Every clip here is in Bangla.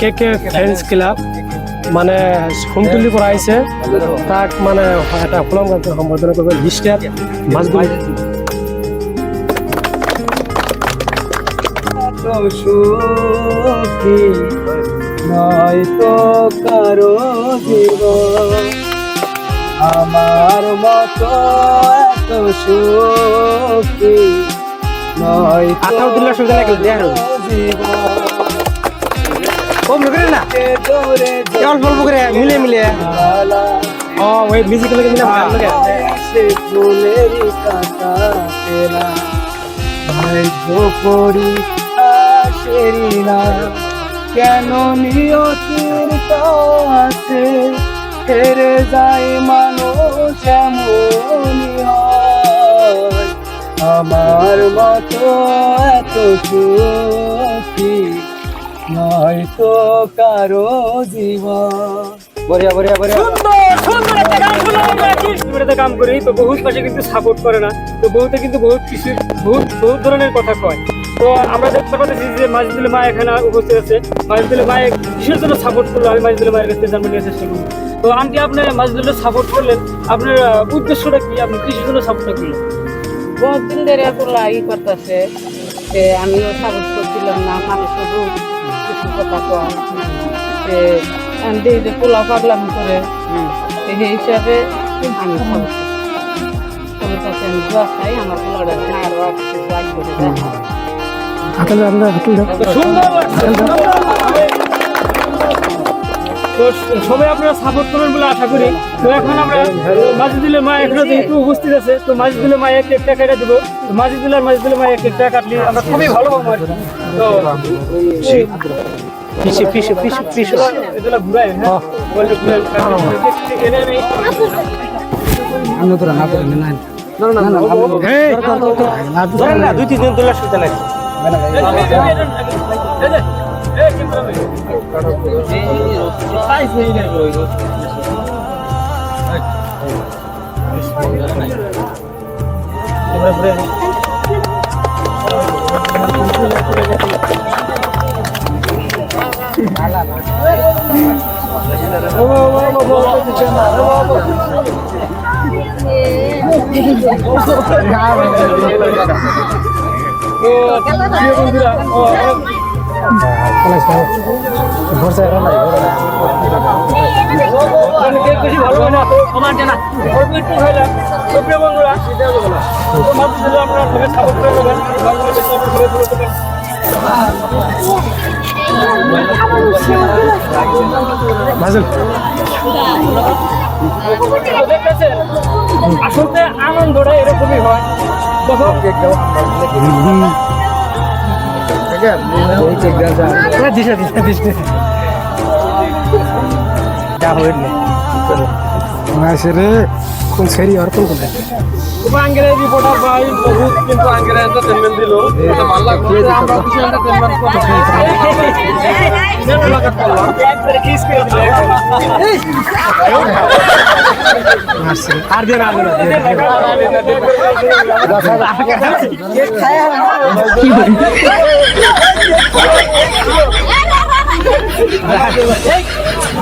কে কে ফ্রেন্ডস ক্লাব মানে হোমতুলি পৰা আহিছে। তাক মানে এটা সুলম সম্বৰ্ধনা কৰিব। লিষ্টাৰ মাছগুলি সুখী নয়তো কারও জীবন আমার মতো আসেরি না? কেন নিয়তির মানুষ আমার মতো এত সুখী নয়তো কারও জীবন। বরিয়া বরিয়া বরিয়া সুন্দর সুন্দর একটা গান শুনলাম আমরা কাম করি, তো বহুত পাশে কিন্তু সাপোর্ট করে না, তো বহুতে কিন্তু বহুত কিছু, বহুত বহুত ধরনের কথা কয়। তো আমরা দেখতে পাচ্ছি যে মাজিদুল মা এখানে উপস্থিত আছে। মাজিদুল মা কিসের জন্য সাপোর্ট করল, আমি মাজিদুল মায়ের কাছে জানতে চেষ্টা করব। তো আন্টি, আপনি মাজিদুলের সাপোর্ট করলেন, আপনার উদ্দেশ্যটা কি? আপনি কিসের জন্য সাপোর্টটা করলেন? বহুদিন ধরে এগুলা ই করতেছে যে আমিও সাপোর্ট করছিলাম না মানুষের কিছু কথা কম যে আমি দেখি যে পোলাও পাগলাম করে সেই হিসাবে আমি সাপোর্ট তোর কাছে আমি দোয়া চাই আমার পোলাটা বাবা কিছু আগ করে দেয় তো সবাই আপনারা সাপোর্ট করবেন বলে আশা করি তো এখন আমরা মাজিদুলের মা এখানে যেহেতু উপস্থিত আছে তো মাজিদুলের মা এক একটা কেটে দেবো তো মাজিদুল আর মাজিদুলের মা এক একটা কাটলে আমরা খুবই ভালো পাবো আর কি। তো পিছে পিছে পিছে পিছে এগুলা ঘুরাই হ্যাঁ এনে আমি দুই তিন দিন তোলার সুবিধা লাগে তো হয় তো আমার জানা অল্প একটু হইলাম তো প্রিয় বন্ধুরা তো মাঝে আপনারা সবাই সাপোর্ট করে দেবেন বাংলাদেশে সবাই ঘুরে ঘুরে দেবেন মাজল আসলে আনন্দটা এরকমই হয়। দিশা দিশা দিশা যা। হইলে রে কোন সেরি আর কোন কোন আঙ্গ্রেজ রিপোর্টার ভাই বহুত কিন্তু আঙ্গ্রেজ এন্টারটেনমেন্ট দিল এটা ভালো লাগল আমরা কিছু এন্টারটেনমেন্ট করতে আর দেন আর পারবেন যে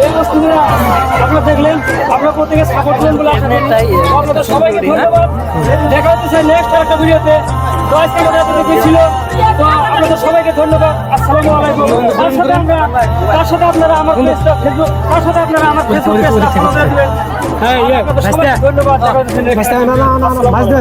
এই বস্তুগুলো আপনারা দেখলেন আপনারা প্রত্যেকে সাপোর্ট বলে আপনাদের সবাইকে ধন্যবাদ। দেখা নেক্সট একটা ভিডিওতে। তো আজকে আমাদের ছিল। তো আপনাদের সবাইকে ধন্যবাদ। আসসালামু আলাইকুম। তার সাথে আমরা তার সাথে আপনারা আমার পেজটা ফেসবুক তার সাথে আপনারা আমার ফেসবুক পেজটা ফলো করে দিবেন। হ্যাঁ ইয়ে। ধন্যবাদ। দেখা না না না